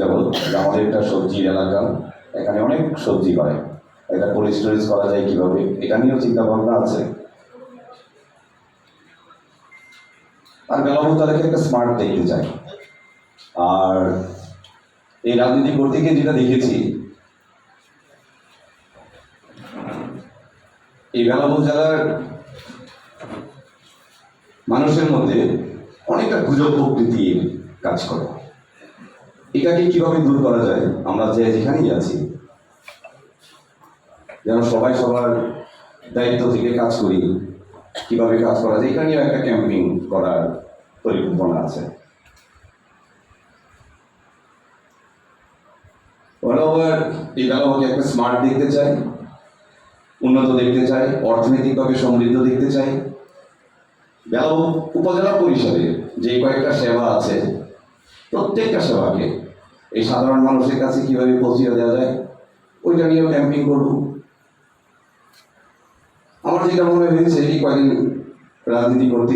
যেমন আমাদের একটা সবজির এলাকা, এখানে অনেক সবজি হয়। এটা কোল্ড স্টোরেজ করা যায় কীভাবে, এটা নিয়েও চিন্তা ভাবনা আছে। আর বেলাবু তাদেরকে একটা স্মার্ট দেখতে চাই। আর এই রাজনীতি করতে গিয়ে যেটা দেখেছি, এই বেলাবু জেলার মানুষের মধ্যে অনেকটা গুজব প্রকৃতির কাজ করে। এটাকে কীভাবে দূর করা যায়? আমরা যে যেখানেই আছি। যেন সবাই সবার দায়িত্ব থেকে কাজ করি। কীভাবে কাজ করা যায়? এটা নিয়েও একটা ক্যাম্পিং করার পরিকল্পনা আছে। বেলাবাকে একটা স্মার্ট দেখতে চাই উন্নত দেখতে চাই অর্থনৈতিকভাবে সমৃদ্ধ দেখতে চাই বেলাব উপজেলা পরিষদে যে কয়েকটা সেবা আছে, প্রত্যেকটা সেবাকে এই সাধারণ মানুষের কাছে কীভাবে পৌঁছিয়ে দেওয়া যায়, ওইটা নিয়েও ক্যাম্পিং করব। আমার যেটা মনে হয়েছে, এই কয়েকদিন রাজনীতি করতে